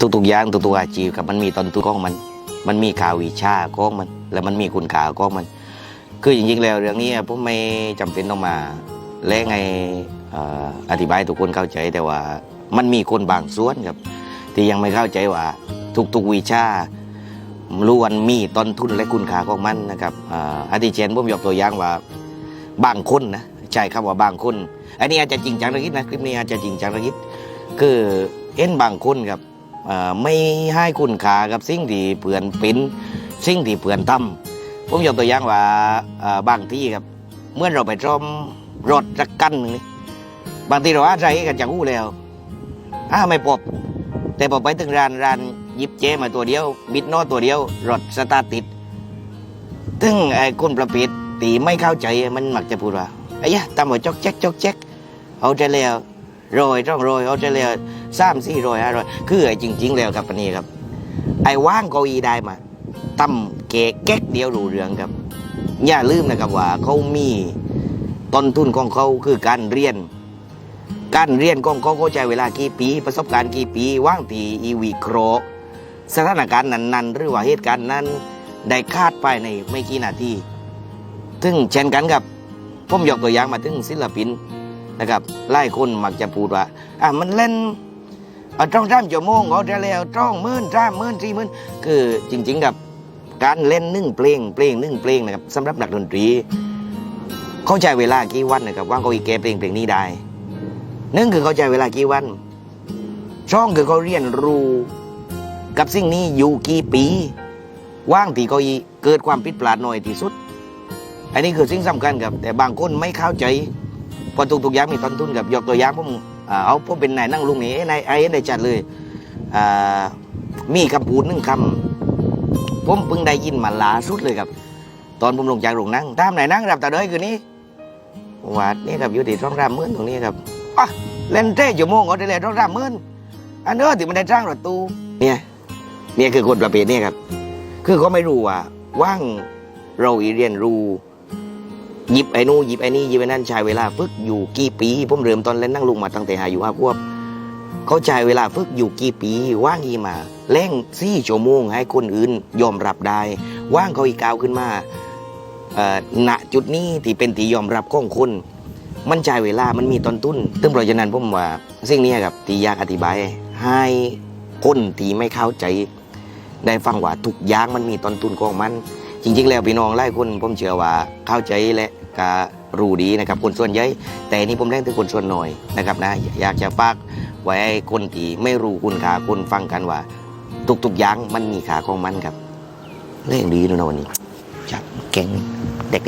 ทุกๆอย่างทุกๆอาชีพครับมันมีต้นทุนของมัน มันมีข่าววิชาของมัน แล้วมันมีคุณค่าของมัน คือจริงๆแล้วเรื่องนี้ผมไม่จำเป็นต้องมาและไงเอ่อธิบายทุกคนเข้าใจแต่ว่ามันมีคนบางส่วนครับ ที่ยังไม่เข้าใจว่าทุกๆวิชาล้วนมีต้นทุนและคุณค่าของมันนะครับอาทิเช่นผมยกตัวอย่างว่าบางคนนะใช่คำว่าบางคน อันนี้อาจจะจริงจังระกิดนะคลิปนี้อาจจะจริงจังระกิดคือเห็นบางคนครับ ไม่ให้คุณค่ากับสิ่งที่เพื่อนเป็นสิ่งที่เพื่อนทำผมยกตัวอย่างว่าบางที่ครับเมื่อเราไปซ่อมรถสักกันหนึ่งนี่บางทีเราอาศัยกันจากอู้แล้วอ้าไม่พบแต่พอไปถึงร้านร้านยิบเจมาตัวเดียว บิดโนอตัวเดียว รถสตาร์ติดถึงไอ้คนประเภทตีไม่เข้าใจมันมักจะพูดว่าไอ้ยะตำรวจจอกแจ๊กจอกแจ๊กเอาใจแล้ว โรยต้องโรยเอาใจแล้วสามสี่โรยห้าโรยคือไอ้จริง ๆ แล้วครับอันนี้ครับ ไอ้ว่างเก้าอี้ได้มาตำเกะแก๊กเดียวรูเรื่องครับ อย่าลืมนะครับว่าเขามีต้นทุนของเขาคือการเรียน การเรียนของเขาเขาใช้เวลากี่ปี ประสบการณ์กี่ปี ว่างทีอีวีโครสถานการณ์นั้นๆ หรือว่าเหตุการณ์นั้นได้คาดไปในไม่กี่นาทีถึงเช่นกันกับผมยกตัวอย่างมาถึงศิลปิน นะครับหลายคนมักจะพูดว่าอะมันเล่นอะจ้องจ้ามชั่วโมงเอาได้แล้วจ้องหมื่นจ้ามหมื่นสี่หมื่นคือจริง ๆ กับการเล่นหนึ่งเพลงเพลงหนึ่งเพลงนะครับสำหรับนักดนตรี เขาใช้เวลากี่วันนะครับว่างเขาอีกแกเพลงเพลงนี้ได้หนึ่งคือเขาใช้เวลากี่วันช่องคือเขาเรียนรู้กับสิ่งนี้อยู่กี่ปี ว่างที่เขาอีเกิดความผิดพลาดหน้อยที่สุด อันนี้คือสิ่งสำคัญครับแต่บางคนไม่เข้าใจ เพอทุกๆอย่างมีต้นทุนกับยกตัวอย่างผมเอาผมเป็นนายนั่งลุงนี่นายไอ้ได้จัดเลยมีคำพูดหนึ่งคำผมเพิ่งได้ยินมาล่าสุดเลยครับ ตอนผมลงจากโรงนั่งตามไหนนั่งรับตาเดยคืนนี้วัดนี่ครับอยู่ที่ช่องรามเมืองตรงนี้ครับอะเล่นเท่ชั่วโมงก็ได้เลยต้องรำหมื่นอันเนอที่มันได้จ้างรถตู้เนี่ยเนี่ยคือคนประเภทนี้ครับ คือเขาไม่รู้ว่าว่างเราเรียนรู้ หยิบไอ้นู่นหยิบไอ้นี่หยิบไอ้นั่นใช้เวลาฝึกอยู่กี่ปีผมเริ่มตอนเล่นนั่งลุงมาตั้งแต่หาอยู่ห้าขวบเขาใช้เวลาฝึกอยู่กี่ปีว่างอีมาเล่งสี่ชั่วโมงให้คนอื่นยอมรับได้ ว่างเขาอีกาวขึ้นมาณจุดนี้ที่เป็นที่ยอมรับของคนมันใช้เวลามันมีต้นทุนซึ่งเพราะฉะนั้นผมว่าสิ่งนี้ครับที่ยากอธิบาย ให้คนที่ไม่เข้าใจได้ฟังว่าทุกอย่างมันมีต้นทุนของมัน จริง ๆ แล้วพี่น้องหลายคนผมเชื่อว่าเข้าใจและ ก็รู้ดีนะครับคนส่วนใหญ่แต่นี่ผมเล่นถึงคนส่วนน้อยนะครับนะอยากจะฝากไว้ให้คนที่ไม่รู้คุณค่าคนฟังกันว่า ทุกๆอย่างมันมีขาของมันครับเล่นดีนะวันนี้จับเก่งเด็กนี่